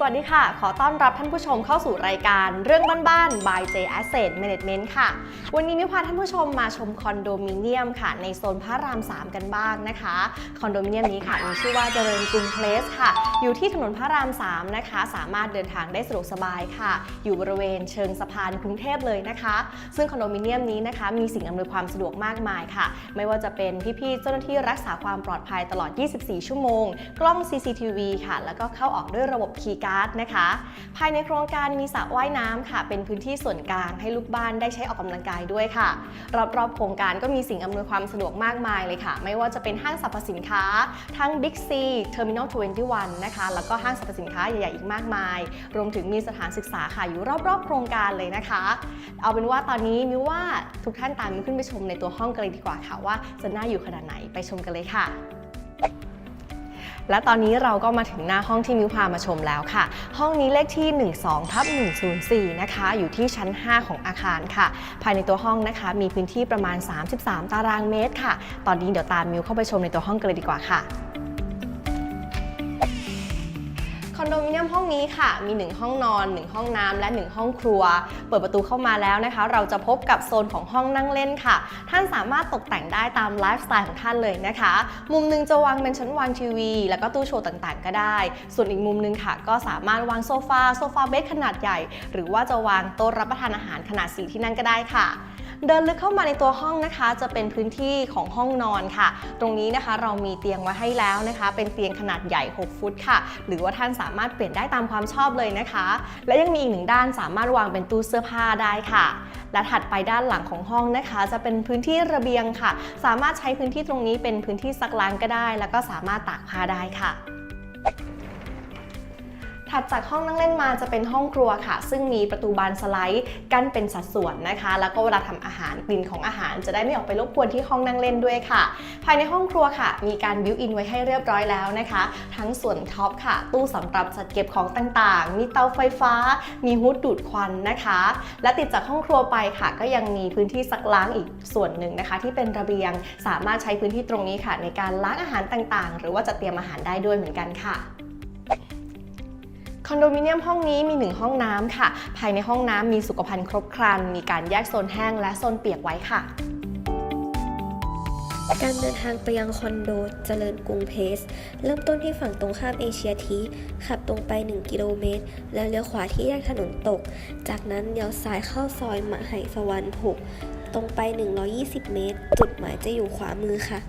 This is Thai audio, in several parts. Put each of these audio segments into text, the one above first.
สวัสดีค่ะ ขอต้อนรับท่านผู้ชมเข้าสู่รายการเรื่องบ้านๆ by J Asset Management ค่ะ วันนี้มิพาท่านผู้ชมมาชมคอนโดมิเนียมค่ะ ในโซนพระราม 3 กันบ้างนะคะ คอนโดมิเนียมนี้ค่ะ มีชื่อว่าเจริญกรุงเพลสค่ะ อยู่ที่ถนนพระราม 3 นะคะ สามารถเดินทางได้สะดวกสบายค่ะ อยู่บริเวณเชิงสะพานกรุงเทพเลยนะคะ ซึ่งคอนโดมิเนียมนี้นะคะ มีสิ่งอำนวยความสะดวกมากมายค่ะ ไม่ว่าจะเป็นพี่ๆ เจ้าหน้าที่รักษาความปลอดภัยตลอด 24 ชั่วโมง กล้อง CCTV ค่ะ แล้วก็เข้าออกด้วยระบบคีย์การ์ดนะคะ ภายในโครงการมีสระว่ายน้ำค่ะ เป็นพื้นที่ส่วนกลางให้ลูกบ้านได้ใช้ออกกำลังกายด้วยค่ะ รอบๆโครงการก็มีสิ่งอำนวยความสะดวกมากมายเลยค่ะ ไม่ว่าจะเป็นห้างสรรพสินค้า ทั้ง Big C Terminal 21 นะคะ แล้วก็ห้างสรรพสินค้าใหญ่ๆอีกมากมาย รวมถึงมีสถานศึกษาค่ะอยู่รอบๆ โครงการเลยนะคะ เอาเป็นว่าตอนนี้มิวว่าทุกท่านตามมิวขึ้นไปชมในตัวห้องกันเลยดีกว่าค่ะว่าจะน่าอยู่ขนาดไหนไปชมกันเลยค่ะ และตอนนี้เราก็มาถึงหน้าห้องที่มิวพามาชมแล้วค่ะ ห้องนี้เลขที่ 12ทับ104 นะคะ อยู่ที่ชั้น 5 ของอาคารค่ะ ภายในตัวห้องนะคะ มีพื้นที่ประมาณ 33 ตารางเมตรค่ะ ตอนนี้เดี๋ยวตามมิวเข้าไปชมในตัวห้องกันเลยดีกว่าค่ะ คอนโดมิเนียมห้องนี้ค่ะ มี 1 ห้องนอน 1 ห้องน้ำและ 1 ห้องครัว เปิดประตูเข้ามาแล้วนะคะ เราจะพบกับโซนของห้องนั่งเล่นค่ะ ท่านสามารถตกแต่งได้ตามไลฟ์สไตล์ของท่านเลยนะคะ มุมหนึงจะวางเป็นชั้นวางทีวี แล้วก็ตู้โชว์ต่างๆ ก็ได้ ส่วนอีกมุมหนึงค่ะ ก็สามารถวางโซฟาโซฟาเบดขนาดใหญ่ หรือว่าจะวางโต๊ะรับประทานอาหารขนาดสีที่นั่งก็ได้ค่ะ เดินลึกเข้ามาในตัวห้องนะคะ จะเป็นพื้นที่ของห้องนอนค่ะ ตรงนี้นะคะเรามีเตียงไว้ให้แล้วนะคะ เป็นเตียงขนาดใหญ่ 6 ฟุตค่ะ หรือว่าท่านสามารถเปลี่ยนได้ตามความชอบเลยนะคะ และยังมีอีกหนึ่งด้านสามารถวางเป็นตู้เสื้อผ้าได้ค่ะ และถัดไปด้านหลังของห้องนะคะ จะเป็นพื้นที่ระเบียงค่ะ สามารถใช้พื้นที่ตรงนี้เป็นพื้นที่ซักล้างก็ได้ แล้วก็สามารถตากผ้าได้ค่ะ ถัดจากห้องนั่งเล่นมาจะเป็นห้องครัวค่ะ ซึ่งมีประตูบานสไลด์กั้นเป็นสัดส่วนนะคะ แล้วก็เวลาทำอาหารกลิ่นของอาหาร จะได้ไม่ออกไปรบกวนที่ห้องนั่งเล่นด้วยค่ะ ภายในห้องครัวค่ะ มีการบิวอินไว้ให้เรียบร้อยแล้วนะคะ ทั้งส่วนท็อปค่ะ ตู้สำหรับจัดเก็บของต่างๆ มีเตาไฟฟ้า มีฮูดดูดควันนะคะ และติดจากห้องครัวไปค่ะ ก็ยังมีพื้นที่ซักล้างอีกส่วนหนึ่งนะคะ ที่เป็นระเบียงสามารถใช้พื้นที่ตรงนี้ค่ะ ในการล้างอาหารต่างๆ หรือว่าจะเตรียมอาหารได้ด้วยเหมือนกันค่ะ คอนโดมิเนียมห้องนี้มี 1 ห้องน้ำค่ะ ภายในห้องน้ำมีสุขภัณฑ์ครบครัน มีการแยกโซนแห้งและโซนเปียกไว้ค่ะ การเดินทางไปยังคอนโดเจริญกรุงเพส เริ่มต้นที่ฝั่งตรงข้ามเอเชียทีขับตรงไป 1 กิโลเมตร แล้วเลี้ยวขวาที่แยกถนนตก จากนั้นเลี้ยวซ้ายเข้าซอยมหาสวรรค์6ตรงไป 120 เมตร จุดหมายจะอยู่ขวามือค่ะ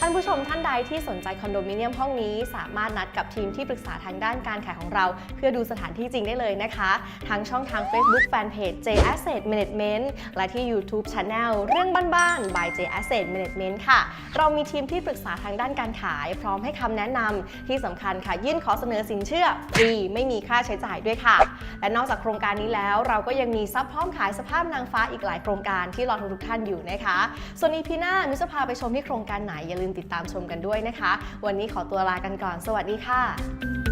ท่านผู้ชมท่านใดที่สนใจคอนโดมิเนียมห้องนี้ สามารถนัดกับทีมที่ปรึกษาทางด้านการขายของเรา เพื่อดูสถานที่จริงได้เลยนะคะ ทั้งช่องทาง Facebook Fanpage J Asset Management และที่ YouTube Channel เรื่องบ้านๆ by J Asset Management ค่ะ เรามีทีมที่ปรึกษาทางด้านการขาย พร้อมให้คำแนะนำที่สำคัญค่ะ ยื่นขอเสนอสินเชื่อฟรีไม่มีค่าใช้จ่ายด้วยค่ะ และนอกจากโครงการนี้แล้วเราก็ยังมีซับพร้อมขายสภาพนางฟ้าอีกหลายโครงการที่รอทุกท่านอยู่นะคะ ส่วนอีพีหน้ามิจะพาไปชมที่โครงการไหนอย่าลืมติดตามชมกันด้วยนะคะ วันนี้ขอตัวลากันก่อน สวัสดีค่ะ